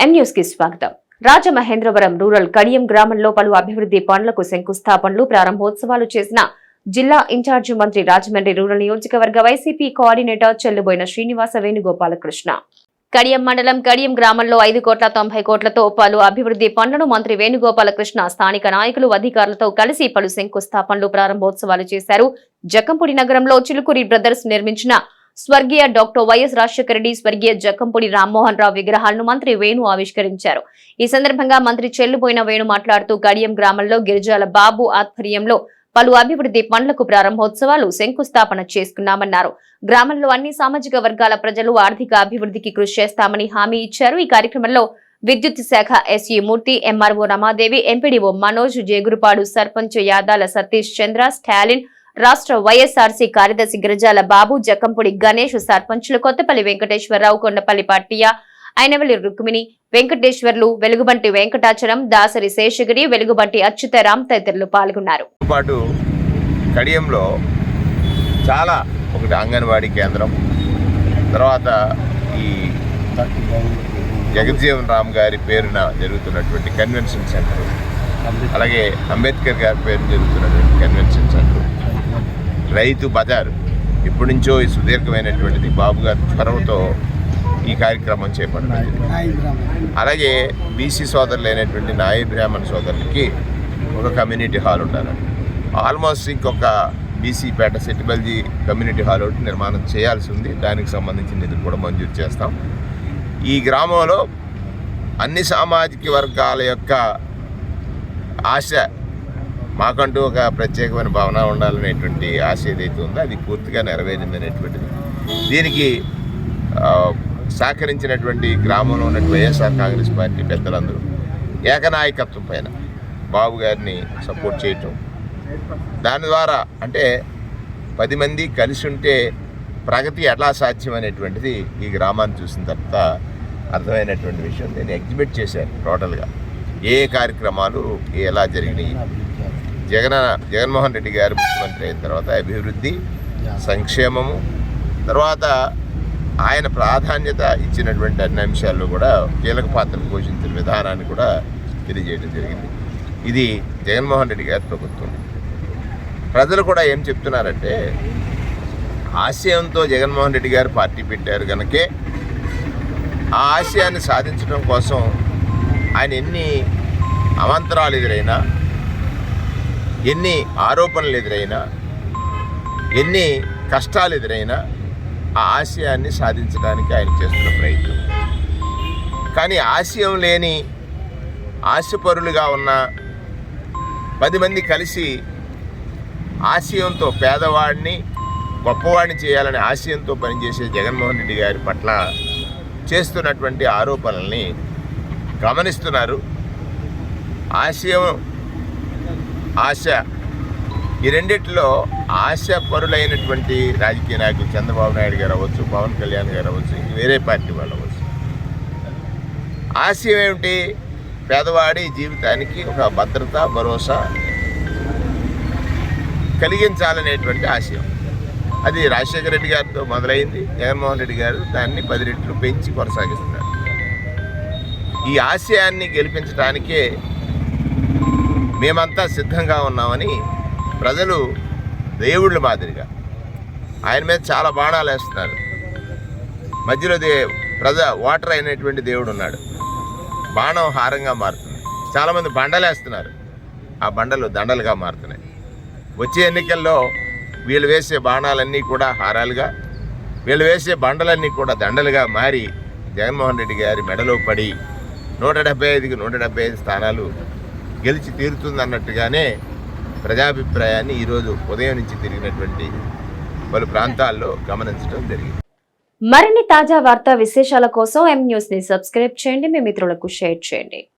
కి స్వాగతం. రాజమహేంద్రవరం రూరల్ కడియం గ్రామంలో పలు అభివృద్ధి పనులకు శంకుస్థాపనలు ప్రారంభోత్సవాలు చేసిన జిల్లా ఇన్ఛార్జి మంత్రి రాజమండ్రి రూరల్ నియోజకవర్గ వైసీపీ కోఆర్డినేటర్ చెల్లుబోయిన శ్రీనివాస వేణుగోపాలకృష్ణ. కడియం మండలం కడియం గ్రామంలో ఐదు కోట్ల తొంభై కోట్లతో పలు అభివృద్ధి పనులను మంత్రి వేణుగోపాలకృష్ణ స్థానిక నాయకులు అధికారులతో కలిసి పలు శంకుస్థాపనలు ప్రారంభోత్సవాలు చేశారు. జక్కంపూడి నగరంలో చిలుకూరి బ్రదర్స్ నిర్మించిన స్వర్గీయ డాక్టర్ వైఎస్ రాజశేఖర రెడ్డి స్వర్గీయ జక్కంపూడి రామ్మోహన్ రావు విగ్రహాలను మంత్రి వేణు ఆవిష్కరించారు. ఈ సందర్భంగా మంత్రి చెల్లుబోయిన వేణు మాట్లాడుతూ గడియం గ్రామంలో గిరిజాల బాబు ఆధ్వర్యంలో పలు అభివృద్ధి పనులకు ప్రారంభోత్సవాలు శంకుస్థాపన చేసుకున్నామన్నారు. గ్రామంలో అన్ని సామాజిక వర్గాల ప్రజలు ఆర్థిక అభివృద్ధికి కృషి చేస్తామని హామీ ఇచ్చారు. ఈ కార్యక్రమంలో విద్యుత్ శాఖ SE Murthy MRO Ramadevi MPDO Manoj Jegurupadu sarpanch Yadala Satish Chandra Stalin రాష్ట్ర వైఎస్ఆర్సీ కార్యదర్శి గిరిజాల బాబు జక్కంపూడి గణేష్ సర్పంచ్లు కొత్తపల్లి వెంకటేశ్వరరావు కొండపల్లి పట్టియ అయినవల్లి రుక్మిణి వెంకటేశ్వర్లు వెలుగుబంటి వెంకటాచలం దాసరి శేషగిరి వెలుగుబంటి అచ్యుతరామ్ తదితరులు పాల్గొన్నారు. పాటు కడియంలో చాలా ఒకటి అంగన్వాడీ కేంద్రం తర్వాత ఈ జగజ్జీవన్ రామ్ గారి పేరున జరుగుతున్నటువంటి కన్వెన్షన్ సెంటర్ అలాగే అంబేద్కర్ గారి పేరున జరుగుతున్నటువంటి కన్వెన్షన్ రైతు బజార్ ఇప్పటి నుంచో ఈ సుదీర్ఘమైనటువంటిది బాబు గారి చొరవతో ఈ కార్యక్రమం చేపట్టినది అలాగే బీసీ సోదరులు అయినటువంటి నాయ బ్రాహ్మణ సోదరులకి ఒక కమ్యూనిటీ హాల్ ఉండాలి ఆల్మోస్ట్ ఇంకొక బీసీ పేట సెట్టిబల్జీ కమ్యూనిటీ హాల్ ఒకటి నిర్మాణం చేయాల్సి ఉంది. దానికి సంబంధించిన నిధులు కూడా మంజూరు చేస్తాం. ఈ గ్రామంలో అన్ని సామాజిక వర్గాల యొక్క ఆశ మాకంటూ ఒక ప్రత్యేకమైన భావన ఉండాలనేటువంటి ఆశ ఏదైతే ఉందో అది పూర్తిగా నెరవేరింది అనేటువంటిది దీనికి సహకరించినటువంటి గ్రామంలో ఉన్న వైఎస్ఆర్ కాంగ్రెస్ పార్టీ పెద్దలందరూ ఏకనాయకత్వం పైన బాబు గారిని సపోర్ట్ చేయటం. దాని ద్వారా అంటే పది మంది కలిసి ఉంటే ప్రగతి ఎలా సాధ్యం అనేటువంటిది ఈ గ్రామాన్ని చూసిన తర్వాత అర్థమైనటువంటి విషయం. నేను ఎగ్జిబిట్ చేశాను టోటల్గా. ఏ కార్యక్రమాలు ఎలా జరిగినాయి జగన్ జగన్మోహన్ రెడ్డి గారు ముఖ్యమంత్రి అయిన తర్వాత అభివృద్ధి సంక్షేమము తర్వాత ఆయన ప్రాధాన్యత ఇచ్చినటువంటి అన్ని అంశాల్లో కూడా కీలక పాత్ర పోషించిన విధానాన్ని కూడా తెలియజేయడం జరిగింది. ఇది జగన్మోహన్ రెడ్డి గారి ప్రభుత్వం. ప్రజలు కూడా ఏం చెప్తున్నారంటే ఆశయంతో జగన్మోహన్ రెడ్డి గారు పార్టీ పెట్టారు కనుకే ఆ ఆశయాన్ని సాధించడం కోసం ఆయన ఎన్ని అవాంతరాలు ఎదురైనా ఎన్ని ఆరోపణలు ఎదురైనా ఎన్ని కష్టాలు ఎదురైనా ఆ ఆశయాన్ని సాధించడానికి ఆయన చేస్తున్న ప్రయత్నం. కానీ ఆశయం లేని ఆశపరులుగా ఉన్న పది మంది కలిసి ఆశయంతో పేదవాడిని గొప్పవాడిని చేయాలనే ఆశయంతో పనిచేసే జగన్మోహన్ రెడ్డి గారి పట్ల చేస్తున్నటువంటి ఆరోపణల్ని గమనిస్తున్నారు. ఆశయం ఆశ. ఈ రెండిట్లో ఆశ పరులైనటువంటి రాజకీయ నాయకులు చంద్రబాబు నాయుడు గారు అవ్వచ్చు పవన్ కళ్యాణ్ గారు అవ్వచ్చు వేరే పార్టీ వాళ్ళు అవ్వచ్చు. ఆశయం ఏమిటి? పేదవాడి జీవితానికి ఒక భద్రత భరోసా కలిగించాలనేటువంటి ఆశయం. అది రాజశేఖర రెడ్డి గారితో మొదలైంది జగన్మోహన్ రెడ్డి గారు దాన్ని పది రెట్లు పెంచి కొనసాగిస్తున్నారు. ఈ ఆశయాన్ని గెలిపించడానికే మేమంతా సిద్ధంగా ఉన్నామని ప్రజలు దేవుళ్ళ మాదిరిగా ఆయన మీద చాలా బాణాలు వేస్తున్నారు. మధ్యలో దే ప్రజ వాటర్ అయినటువంటి దేవుడు ఉన్నాడు. బాణం హారంగా మారుతుంది. చాలామంది బండలేస్తున్నారు ఆ బండలు దండలుగా మారుతున్నాయి. వచ్చే ఎన్నికల్లో వీళ్ళు వేసే బాణాలన్నీ కూడా హారాలుగా వీళ్ళు వేసే బండలన్నీ కూడా దండలుగా మారి జగన్మోహన్ రెడ్డి గారి మెడలో పడి నూట డెబ్బై ఐదుకి నూట డెబ్బై ఐదు స్థానాలు గెలిచి తీరుతుంది అన్నట్టుగానే ప్రజాభిప్రాయాన్ని ఈరోజు ఉదయం నుంచి తిరిగినటువంటి పలు ప్రాంతాల్లో గమనించడం జరిగింది. మరిన్ని తాజా వార్తా విశేషాల కోసం ఎం న్యూస్ని సబ్స్క్రైబ్ చేయండి. మీ మిత్రులకు షేర్ చేయండి.